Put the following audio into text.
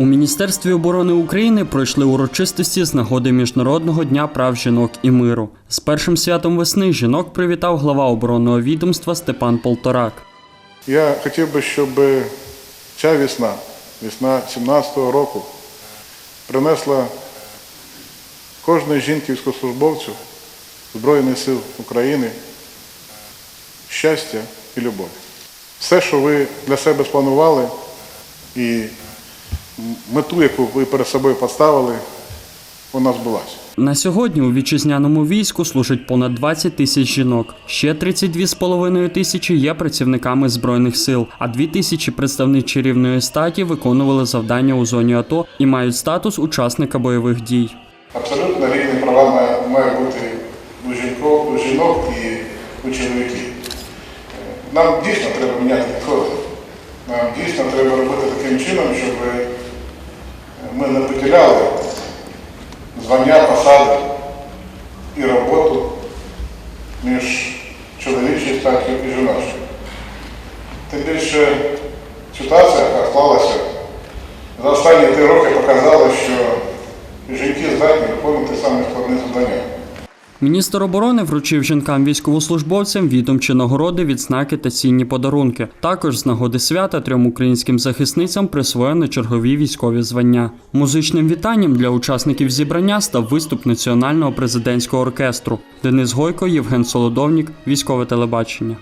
У Міністерстві оборони України пройшли урочистості з нагоди Міжнародного дня прав жінок і миру. З першим святом весни жінок привітав глава оборонного відомства Степан Полторак. Я хотів би, щоб ця весна, весна 17-го року, принесла кожної жінки військовослужбовцю Збройних сил України щастя і любов. Все, що ви для себе спланували, і мету, яку ви перед собою поставили, вона збулася. На сьогодні у вітчизняному війську служить понад 20 тисяч жінок. Ще 32,5 тисячі є працівниками збройних сил, а 2 тисячі представниць чарівної статі виконували завдання у зоні АТО і мають статус учасника бойових дій. Абсолютно рівні права має- мають бути у жінок, у жінок і у чоловіків. Нам дійсно треба міняти підходи. Нам дійсно треба робити таким чином, щоб ми звання, посади і роботу між чоловічою статтю і жіночою. Тим більше ситуація, яка склалася за останні три роки, показала, що жінки здатні виконувати саме складні завдання. Міністр оборони вручив жінкам військовослужбовцям відомчі нагороди, відзнаки та цінні подарунки. Також з нагоди свята трьом українським захисницям присвоєно чергові військові звання. Музичним вітанням для учасників зібрання став виступ національного президентського оркестру. Денис Гойко, Євген Солодовнік, військове телебачення.